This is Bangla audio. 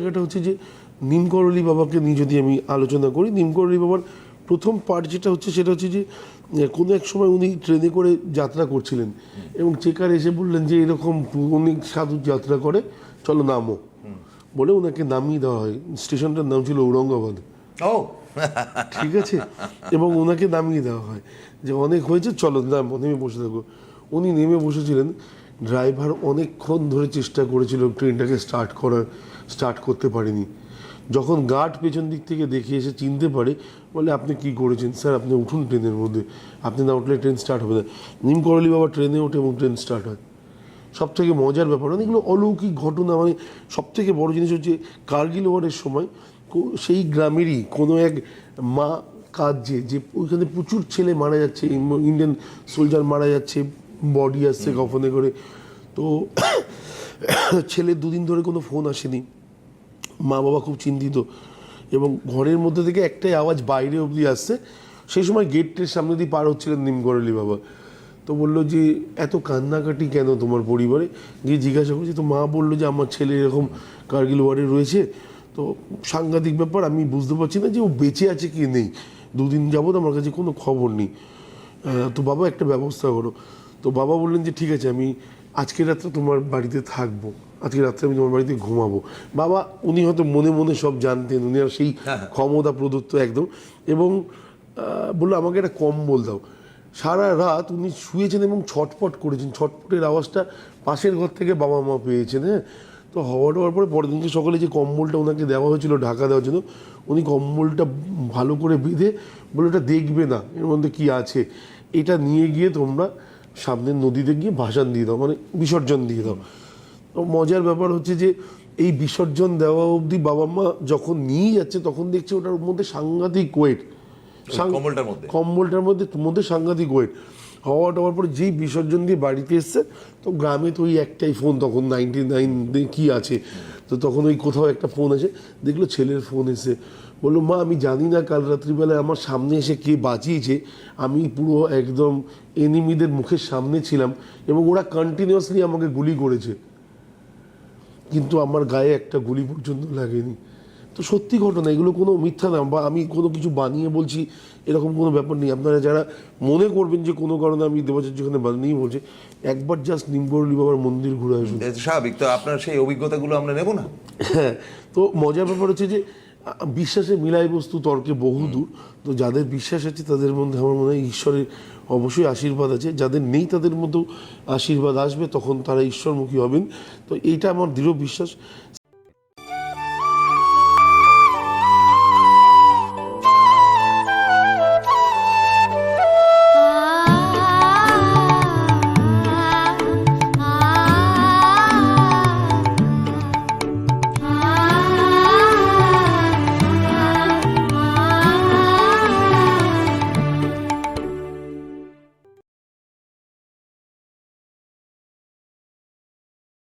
জায়গাটা হচ্ছে যে নিমকরলি বাবাকে নিয়ে যদি আমি আলোচনা করি নিমকরলি বাবার প্রথম পার্ট যেটা হচ্ছে সেটা হচ্ছে যে কোনো এক সময় উনি ট্রেনে করে যাত্রা করছিলেন এবং চেকার এসে বললেন যে এরকম উনি সাধু যাত্রা করে চলো নামো। বলে ওনাকে নামিয়ে দেওয়া হয়। স্টেশনটার নাম ছিল ঔরঙ্গাবাদ। ও। ঠিক আছে? এবং ওনাকে নামিয়ে দেওয়া হয়। যে অনেক হয়েছে চলো নাম নেমে বসে থাকো। উনি নেমে বসেছিলেন। ড্রাইভার অনেকক্ষণ ধরে চেষ্টা করেছিল ট্রেনটাকে স্টার্ট করার। স্টার্ট করতে পারেনি। যখন গার্ড পেছন দিক থেকে দেখে এসে চিনতে পারে বলে আপনি কি করেছেন? স্যার আপনি উঠুন ট্রেনের মধ্যে। আপনি না উঠলে ট্রেন স্টার্ট হবে না। নিম করলি বাবা ট্রেনে ওঠে এবং ট্রেন স্টার্ট হয়। সব থেকে মজার ব্যাপার মানে এগুলো অলৌকিক ঘটনা মানে সব থেকে বড় জিনিস হচ্ছে কার্গিল ওয়ারের সময় সেই গ্রামেরই কোনো এক মা কাজে যে ওইখানে প্রচুর ছেলে মারা যাচ্ছে ইন্ডিয়ান সোলজার মারা যাচ্ছে বডি আসছে কফনে করে। তো ছেলে দুদিন ধরে কোনো ফোন আসেনি। মা বাবা খুব চিন্তিত এবং ঘরের মধ্যে থেকে একটাই আওয়াজ বাইরে অবধি আসছে। সেই সময় গেটের সামনে দিয়ে পার হচ্ছিলেন নিমগড়ালি বাবা। তো বলল যে, এত কান্নাকাটি কেন তোমার পরিবারে? গিয়ে জিজ্ঞাসা করছি, তো মা বলল যে আমার ছেলে এরকম কার্গিল ওয়ার্ডে রয়েছে। তো সাংঘাতিক ব্যাপার, আমি বুঝতে পারছি না যে ও বেঁচে আছে কি নেই। দুদিন যাবত আমার কাছে কোনো খবর নেই। তো বাবা একটা ব্যবস্থা করো। তো বাবা বললেন যে, ঠিক আছে, আমি আজকে রাত্রে তোমার বাড়িতে থাকব। আজকে রাত্রে আমি তোমার বাড়িতে ঘুমাবো। বাবা উনি হয়তো মনে মনে সব জানতেন উনি আর সেই ক্ষমতা প্রদত্ত একদম। এবং বলল আমাকে একটা কম্বল দাও। সারা রাত উনি শুয়েছেন এবং ছটপট করেছেন। ছটপটের আওয়াজটা পাশের ঘর থেকে বাবা মা পেয়েছেন হ্যাঁ? তো হওয়ার হওয়ার পরে পরের দিনকে সকালে যে কম্বলটা ওনাকে দেওয়া হয়েছিল ঢাকা দেওয়ার জন্য উনি কম্বলটা ভালো করে বেঁধে বলে ওটা দেখবে না এর মধ্যে কি আছে? এটা নিয়ে গিয়ে তোমরা সামনের নদীতে গিয়ে ভাসান দিয়ে দাও মানে বিসর্জন দিয়ে দাও। তো মজার ব্যাপার হচ্ছে যে এই বিসর্জন দেওয়া অবধি বাবা মা যখন নিয়ে যাচ্ছে তখন দেখছে ওটার মধ্যে সাংঘাতিক ওয়েট কম্বলটার মধ্যে? কম্বলটার মধ্যে মধ্যে সাংঘাতিক ওয়েট হওয়া হওয়ার পরে যেই বিসর্জন দিয়ে বাড়িতে এসছে তো গ্রামে তো ওই একটাই ফোন তখন নাইনটি নাইন কি আছে? তো তখন ওই কোথাও একটা ফোন আসে, দেখল ছেলের ফোন এসে। বলল, মা, আমি জানি না কাল রাত্রিবেলায় আমার সামনে এসে কে বাঁচিয়েছে। আমি পুরো একদম এনিমিদের মুখের সামনে ছিলাম এবং ওরা কন্টিনিউয়াসলি আমাকে গুলি করেছে। কিন্তু আমার গায়ে একটা গুলি পর্যন্ত লাগেনি। তো সত্যি ঘটনা এগুলো কোনো মিথ্যা না বা আমি কোনো কিছু বানিয়ে বলছি এরকম কোনো ব্যাপার নেই। আপনারা যারা মনে করবেন যে কোনো কারণে আমি দেবাচার্য দেবাচার্যখানে বানিয়েই বলছি একবার জাস্ট নিমগরলি বাবার মন্দির ঘুরে আসুন। স্বাভাবিক। তো আপনার সেই অভিজ্ঞতাগুলো আমরা নেব না? হ্যাঁ তো মজার ব্যাপার হচ্ছে যে বিশ্বাসে মিলাই বস্তু তর্কে বহু দূর। তো যাদের বিশ্বাস আছে তাদের মধ্যে আমার মনে হয় ঈশ্বরের অবশ্যই আশীর্বাদ আছে। যাদের নেই তাদের মধ্যেও আশীর্বাদ আসবে তখন তারা ঈশ্বরমুখী হবেন। তো এইটা আমার দৃঢ় বিশ্বাস।